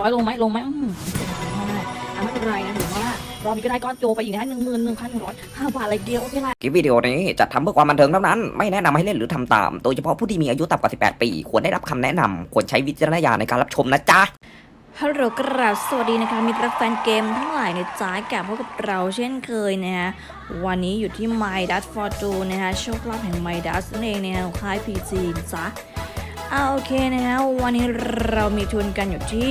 ร้อยลงไหมลงไหมอืมไม่ได้อะไม่เป็นไรนะถือว่ารอบนี้ก็ได้ก้อนโจไปอีกนะหนึ่งหมื่นหนึ่งพันหนึ่งร้อยห้าบาทอะไรเดียวโอเคละคลิปวิดีโอนี้จัดทำเพื่อความบันเทิงเท่านั้น ไม่แนะนำให้เล่นหรือทำตาม โดยเฉพาะผู้ที่มีอายุต่ำกว่า 18 ปี ควรได้รับคำแนะนำควรใช้วิจารณญาณในการรับชมนะจ๊ะฮัลโหลกราบสวัสดีนะคะมิตรรักแฟนเกมทั้งหลายในจ้ากลับพบกับเราเช่นเคยนะฮะวันนี้อยู่ที่ My d a s Fortune นะฮะโชคลาภแห่ง My d a s นั่นเองนะฮะของค่าย PG นะจ๊ะ อ่าโอเคนะฮะวันนี้เรามีทุนกันอยู่ที่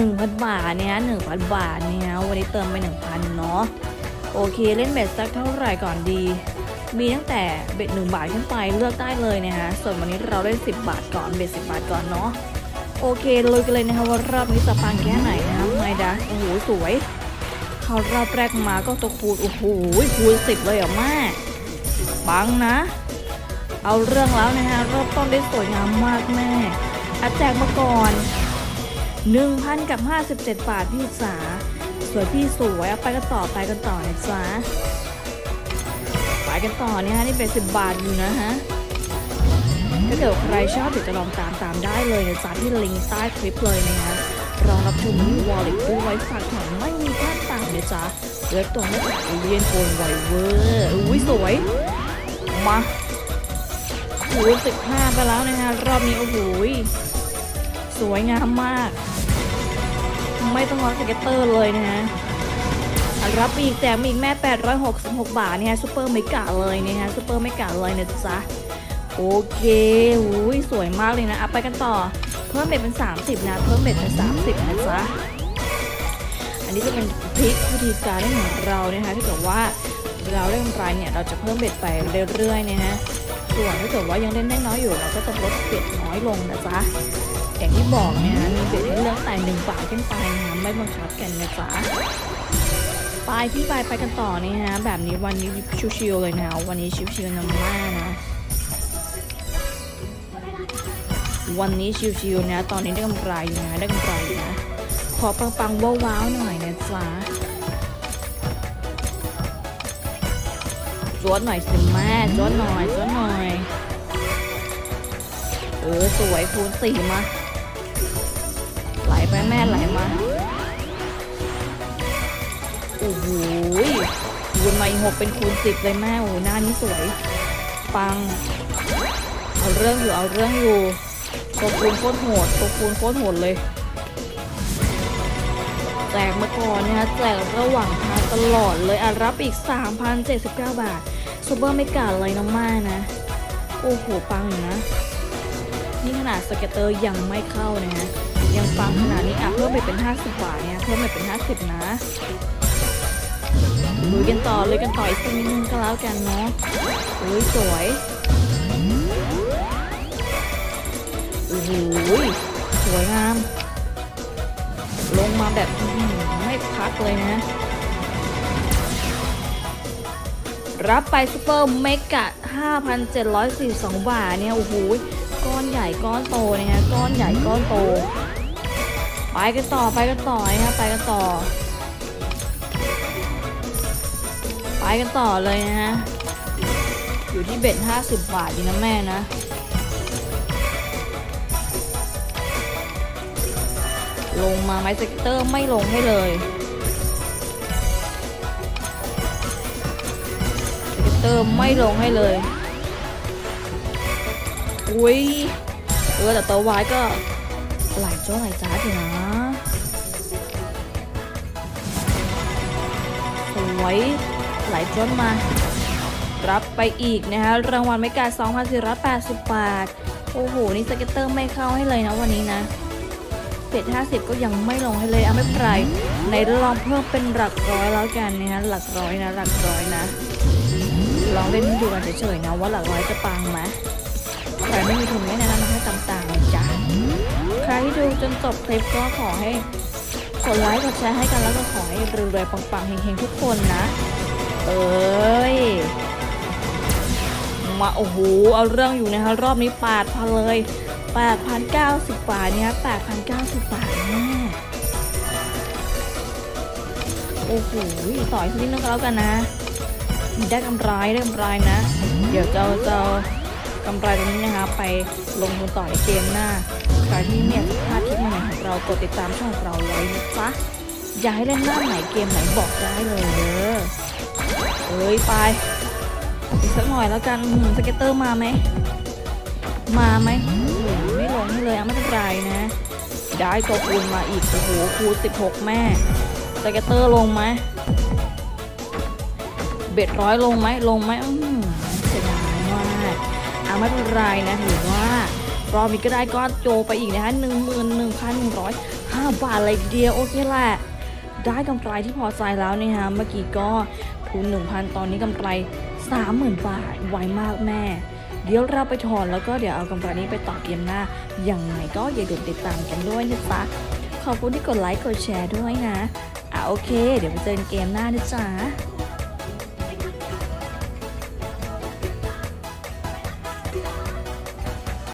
1,000 บาทเนี่ย1,000บาทเนี่ยวันนี้เติมไป 1,000 เนาะโอเคเล่นเบ็ดสักเท่าไหร่ก่อนดี มีตั้งแต่เบ็ด1บาทขึ้นไปเลือกได้เลยนะฮะส่วนวันนี้เราเล่น10 บาทก่อนเบ็ด10 บาทก่อนเนาะโอเคเลยกันเลยนะคะว่ารอบนี้จะปังแค่ไหนนะไมดัสโอ้โหสวยเขารอบแรกมาก็ตัวคูณโอ้โหคูณสิบเลยอะแม่ปังนะ เอาเรื่องแล้วนะฮะรอบต้นได้สวยงามมากแม่อาแจกมาก่อน 1,000 กับ 57 บาทพี่สาสวยพี่สวยเอาไปกันต่อไปกันต่อนะจ๊ะไปกันต่อเนี่ยฮะนี่เป็นสิบบาทอยู่นะฮะถ้าเกิดใครชอบเดี๋ยวจะลองตามตามได้เลยนะจ๊ะที่ลิงก์ใต้คลิปเลยนะฮะรองรับชมที่วอลเล็ตด้วยไว้ฝากถอนไม่มีค่าต่างนะจ๊ะเลือกตัวไม่ขาดเรียนโอนไวเวอร์อุ้ยสวยมา คูณสิบห้าไปแล้วนะฮะรอบนี้โอ้โหสวยงามมาก ไม่ต้องรอสเก็ตเตอร์เลยนะฮะรับอีกแจกมีอีกแม่ 866 บาทเนี่ยซูเปอร์เมกะเลยนะฮะซูเปอร์เมกะเลยนะจ๊ะ โอเคหูยสวยมากเลยนะไปกันต่อ เพิ่มเบ็ดเป็น 30 นะ เพิ่มเบ็ดเป็น 30 นะจ๊ะ อันนี้จะเป็นพิกวิธีการเล่นของเรานะคะถ้าเกิดว่าเราเล่นกำไรเนี่ย เราจะเพิ่มเบ็ดไปเรื่อยๆนะฮะ ส่วนถ้าเกิดว่ายังเล่นได้น้อยอยู่เราก็จะลดเบ็ดน้อยลงนะจ๊ะอย่างที่บอกเนี่ยนะมีเบ็ดเลือกแต่หนึ่งบาทขึ้นไปนะไม่บังคับกันนะจ๊ะไปที่ไปไปกันต่อนี่ฮะแบบนี้วันนี้ชิวๆเลยนะวันนี้ชิวๆนำหน้านะวันนี้ชิวๆนะ ตอนนี้ได้กำไรอยู่นะได้กำไรอยู่นะ ขอปังๆว้าวๆหน่อยนะจ๊ะ จวดหน่อยสิแม่จวดหน่อยจวดหน่อย เออสวยคูณสี่มา ไหลไปแม่ไหลมาโอ้โหคูณมาอีกหกเป็นคูณสิบเลยแม่โอ้หหน้านี้สวยปัง เอาเรื่องอยู่เอาเรื่องอยู่ตัวคูณโคตรโหดตัวคูณโคตรโหดเลย แจกมาก่อนนะคะแจกระหว่างทางตลอดเลยอะรับอีก 3,079 บาทซูเปอร์ไม่กาดเลยน้องม่านะ โอ้โหปังอยู่นะ นี่ขนาดสเก็ตเตอร์ยังไม่เข้านะฮะยังปังขนาดนี้อะเพิ่มไปเป็น 50 บาทเนี่ยเพิ่มไปเป็น 50 นะลุยกันต่อเลยกันต่ออีกสักนิดนึงก็แล้วกันเนาะโอ้ยสวยโอ้โหสวยงาม แบบไม่พักเลยนะ รับไปซูเปอร์เมกะ 5,742 บาทเนี่ย โอ้โห ก้อนใหญ่ก้อนโตเนี่ยฮะ ก้อนใหญ่ก้อนโต ไปกันต่อไปกันต่อนะฮะ ไปกันต่อ ไปกันต่อเลยนะฮะ อยู่ที่เบ็ด50 บาทดีนะแม่นะ ลงมาไม้สเก็ตเตอร์ไม่ลงให้เลยสเก็ตเตอร์ไม่ลงให้เลย อุ้ยเออแต่ตัววายก็ไหลจ้าไหลจ้าอยู่นะสวยไหลจ้นมา รับไปอีกนะคะรางวัลไม่กา2,480 บาท โอ้โห นี่สเก็ตเตอร์ไม่เข้าให้เลยนะวันนี้นะ เป็ด50 ก็ยังไม่ลงให้เลยเอาไม่เป็นไรในลองเพิ่มเป็นหลักร้อยแล้วกันนะฮะหลักร้อยนะหลักร้อยนะ ลองเล่นดูกันเฉยๆนะว่าหลักร้อยจะปังไหมใครไม่มีทุนไม่แนะนำให้ต่างๆจ๊ะใครที่ดูจนจบคลิปก็ขอให้กดไลค์กดแชร์ให้กันแล้วก็ขอให้รวยๆปังๆเฮงๆทุกคนนะ เอ้ยมาโอ้โหเอาเรื่องอยู่นะคะรอบนี้ปาดพันเลย 8,090 บาทเนี่ย8,090 บาทแน่โอ้โหต่อยสักนิดนึงก็แล้วกันนะ ได้กำไรได้กำไรนะ เดี๋ยวจะจะเอากำไรตรงนี้นะคะ ไปลงทุนต่อในเกมหน้าใครที่ไม่ยพลาดคลิปใหม่ของเรากดติดตามช่องของเราไว้นะจ๊ะอยากให้เล่นหน้าไหนเกมไหนบอกได้เลยเด้อเอ้ยไปอีกสักหน่อยแล้วกันสเก็ตเตอร์มาไหมมาไหม ได้ตัวคูณมาอีก โอ้โห คูณ16 แม่สเก็ตเตอร์ลงไหม เบ็ดร้อยลงไหม ลงไหมอืมเสียดายมากอะไม่เป็นไรนะ ถือว่ารอบนี้ก็ได้ก้อนโจไปอีกนะคะหนึ่งหมื่นหนึ่งพันหนึ่งร้อยห้าบาทเลยเดียว โอเคแหละ ได้กำไรที่พอใจแล้วเนี่ยฮะเมื่อกี้ก็ทุน1,000ตอนนี้กำไร30,000บาทไวมากแม่ เดี๋ยวเราไปถอนแล้วก็เดี๋ยวเอากำไรนี้ไปต่อเกมหน้ายังไงก็อย่าลืมติดตามกันด้วยนะจ๊ะขอบคุณที่กดไลค์กดแชร์ด้วยนะอะโอเค เดี๋ยวไปเจอกันเกมหน้านะจ๊ะ